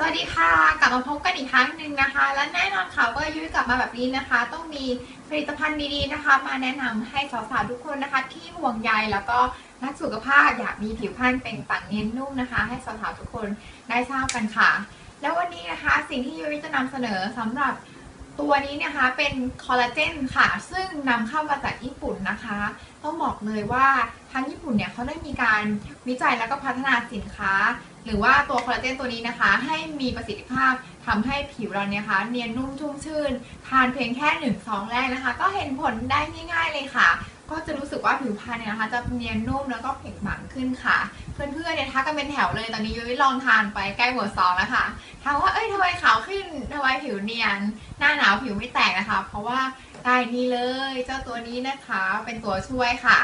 สวัสดีค่ะ กลับมาพบกันอีกครั้งหนึ่งนะคะ และแน่นอนค่ะว่ายุ้ยกลับมาแบบนี้นะคะ ต้องมีผลิตภัณฑ์ดีๆนะคะ มาแนะนำให้สาวๆทุกคนนะคะ ที่ห่วงใยแล้วก็นักสุขภาพอยากมีผิวพรรณเปล่งปลั่งเนียนนุ่มนะคะ ให้สาวๆทุกคนได้ทราบกันค่ะ แล้ววันนี้นะคะสิ่งที่ยุ้ยจะนำเสนอสำหรับ ตัวนี้นะคะเป็นคอลลาเจนค่ะ ซึ่งนำเข้ามาจากญี่ปุ่นนะคะ ต้องบอกเลยว่าทางญี่ปุ่นเนี่ยเขาได้มีการวิจัยแล้วก็พัฒนาสินค้า หรือว่าตัวคอลลาเจนตัวนี้นะคะ ให้มีประสิทธิภาพทำให้ผิวเราเนี่ยคะเนียนนุ่มชุ่มชื่น ทานเพียงแค่หนึ่งซองแรกนะคะ ก็เห็นผลได้ง่าย ๆเลยค่ะ ก็จะรู้สึกว่าผิวพรรณเนี่ยนะคะ จะเนียนนุ่มแล้วก็เปล่งปลั่งขึ้นค่ะ เพื่อนๆเนี่ยทักกันเป็นแถวเลยตอนนี้ยุ้ยลองทานไปใกล้หมดซองแล้วค่ะถามว่าเอ้ยทำไมขาวขึ้นทำไมผิวเนียน หน้าหนาวผิวไม่แตกนะคะ เพราะว่าได้นี่เลยเจ้าตัวนี้นะคะเป็นตัวช่วยค่ะ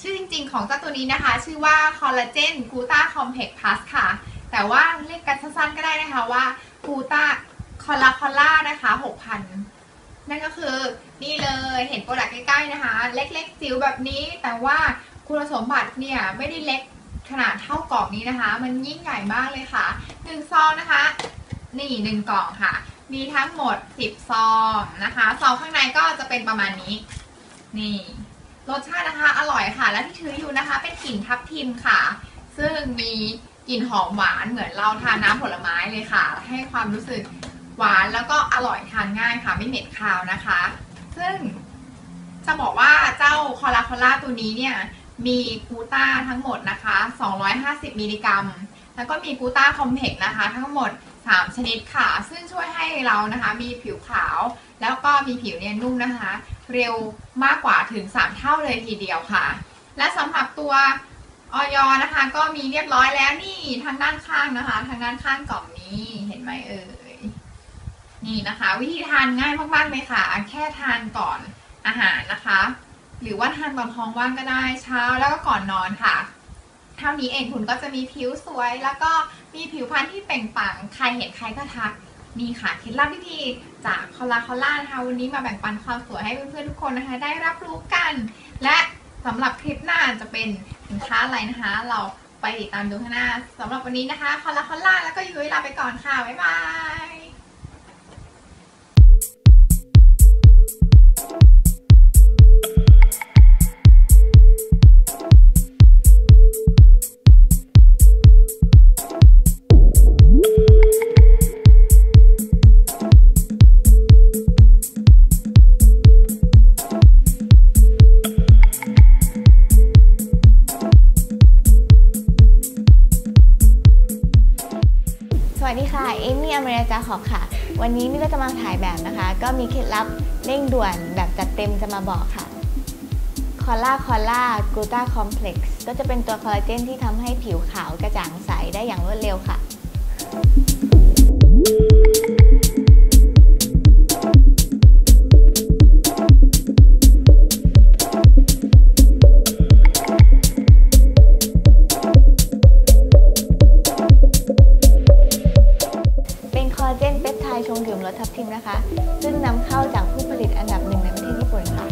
ชื่อจริงๆ ของเจ้าตัวนี้นะคะ ชื่อว่าคอลลาเจนกูต้าคอมเพล็กซ์พลัสค่ะ แต่ว่าเรียกกันสั้นๆก็ได้นะคะว่ากูต้าคอลลาคอลล่านะคะ 6,000 นั่นก็คือนี่เลยเห็นโปรดักต์ใกล้ๆนะคะ เล็กๆจิ๋วแบบนี้ แต่ว่าคุณสมบัติเนี่ยไม่ได้เล็กขนาดเท่ากล่องนี้นะคะ มันยิ่งใหญ่มากเลยค่ะหนึ่งซองนะคะ นี่หนึ่งกล่องค่ะ มีทั้งหมด 10 ซองนะคะซองข้างในก็จะเป็นประมาณนี้ นี่รสชาตินะคะ อร่อยค่ะ และที่ถืออยู่นะคะ เป็นกลิ่นทับทิมค่ะ ซึ่งมีกลิ่นหอมหวานเหมือนเราทานน้ำผลไม้เลยค่ะ ให้ความรู้สึก หวานแล้วก็อร่อยทานง่ายค่ะไม่เหม็นคาวนะคะ ซึ่งจะบอกว่าเจ้าคอลาคอล่าตัวนี้เนี่ยมีกูต้าทั้งหมดนะคะ 250 มิลลิกรัม แล้วก็มีกูต้าคอมเพกนะคะ ทั้งหมด 3 ชนิดค่ะ ซึ่งช่วยให้เรานะคะมีผิวขาว แล้วก็มีผิวเนียนนุ่มนะคะ เร็วมากกว่าถึง 3 เท่าเลยทีเดียวค่ะ และสำหรับตัวออยนะคะ ก็มีเรียบร้อยแล้วนี่ทางด้านข้างนะคะ ทางด้านข้างกล่องนี้เห็นไหมเอ่ย นี่นะคะ วิธีทานง่ายมากๆเลยค่ะ แค่ทานก่อนอาหารนะคะ หรือว่าทานตอนท้องว่างก็ได้เช้าแล้วก็ก่อนนอนค่ะ เท่านี้เองคุณก็จะมีผิวสวย แล้วก็มีผิวพรรณที่เปล่งปลั่งใครเห็นใครก็ทักนี่ค่ะเคล็ดลับวิธีจากคอลลาคอลล่านะคะวันนี้มาแบ่งปันความสวยให้เพื่อนๆทุกคนนะคะ ได้รับรู้กัน และสำหรับคลิปหน้าจะเป็นสินค้าอะไรนะคะ เราไปติดตามดูข้างหน้าสำหรับวันนี้นะคะคอลลาคอลล่าแล้วก็ยุ้ยลาไปก่อนค่ะ บ๊ายบาย วัสดีค่ะ เอมี่อเมริกาขอบค่ะ วันนี้นี่ก็จะมาถ่ายแบบนะคะ ก็มีเคล็ดลับเร่งด่วนแบบจัดเต็มจะมาบอกค่ะ คอล่าคอล่ากูตาคอมเพล็กซ์ก็จะเป็นตัวคอลลาเจนที่ทำให้ผิวขาวกระจ่างใสได้อย่างรวดเร็วค่ะ สทับทิมนะคะ ซึ่งนำเข้าจากผู้ผลิตอันดับหนึ่งในประเทศญี่ปุ่นค่ะ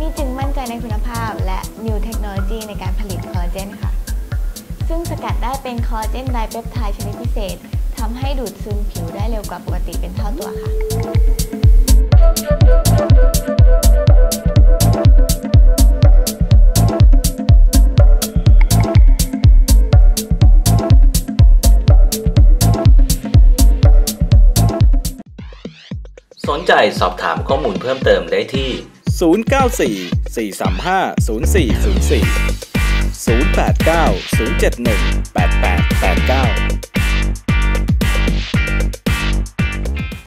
นี่จึงมั่นใจในคุณภาพและนิวเทคโนโลยีในการผลิตคอลลาเจนค่ะ ซึ่งสกัดได้เป็นคอลลาเจนไดเปปไทด์ชนิดพิเศษทำให้ดูดซึมผิวได้เร็วกว่าปกติเป็นเท่าตัวค่ะ สนใจสอบถามข้อมูลเพิ่มเติมได้ที่ 094 435 0404 089 071 8889